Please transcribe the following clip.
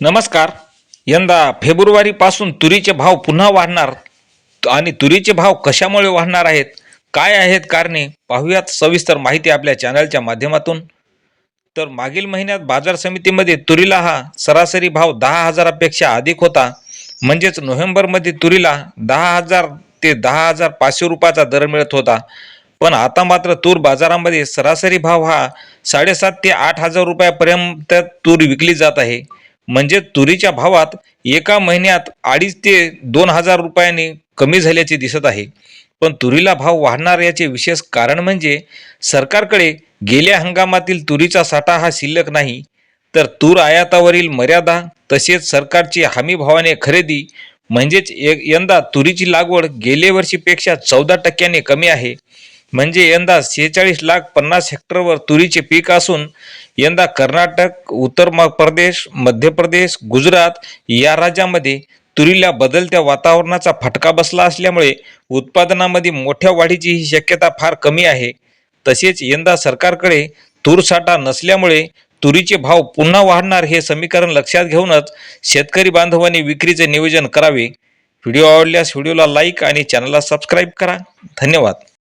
नमस्कार. यंदा फेब्रुवारीपासून तुरीचे भाव पुन्हा वाढणार आणि तुरीचे भाव कशामुळे वाढणार आहेत? काय आहेत कारणे? पाहूयात सविस्तर माहिती आपल्या चॅनलच्या माध्यमातून. तर मागील महिन्यात बाजार समितीमध्ये तुरीला हा सरासरी भाव दहा हजारापेक्षा अधिक होता. म्हणजेच नोव्हेंबरमध्ये तुरीला दहा हजार ते दहा हजार पाचशे रुपयाचा दर मिळत होता. पण आता मात्र तूर बाजारामध्ये सरासरी भाव हा साडेसात ते आठ हजार रुपयापर्यंत तूर विकली जात आहे. म्हणजे तुरीच्या भावात एका महिन्यात अडीच ते दोन हजार रुपयांनी कमी झाल्याचे दिसत आहे. पण तुरीला भाव वाढणार याचे विशेष कारण म्हणजे सरकारकडे गेल्या हंगामातील तुरीचा साठा हा शिल्लक नाही. तर तूर आयातावरील मर्यादा तसेच सरकारची हमी भावाने खरेदी म्हणजेच यंदा तुरीची लागवड गेल्या वर्षीपेक्षा चौदा टक्क्याने कमी आहे. म्हणजे यंदा शेहेचाळीस लाख पन्नास हेक्टरवर तुरीचे पीक असून यंदा कर्नाटक उत्तर म- प्रदेश मध्य प्रदेश गुजरात या राज्यामध्ये तुरीला बदलत्या वातावरणाचा फटका बसला असल्यामुळे उत्पादनामध्ये मोठ्या वाढीची ही शक्यता फार कमी आहे. तसेच यंदा सरकारकडे तूर साठा नसल्यामुळे तुरीचे भाव पुन्हा वाढणार हे समीकरण लक्षात घेऊनच शेतकरी बांधवांनी विक्रीचे नियोजन करावे. व्हिडिओ आवडल्यास व्हिडिओला लाईक आणि चॅनलला सबस्क्राईब करा. धन्यवाद.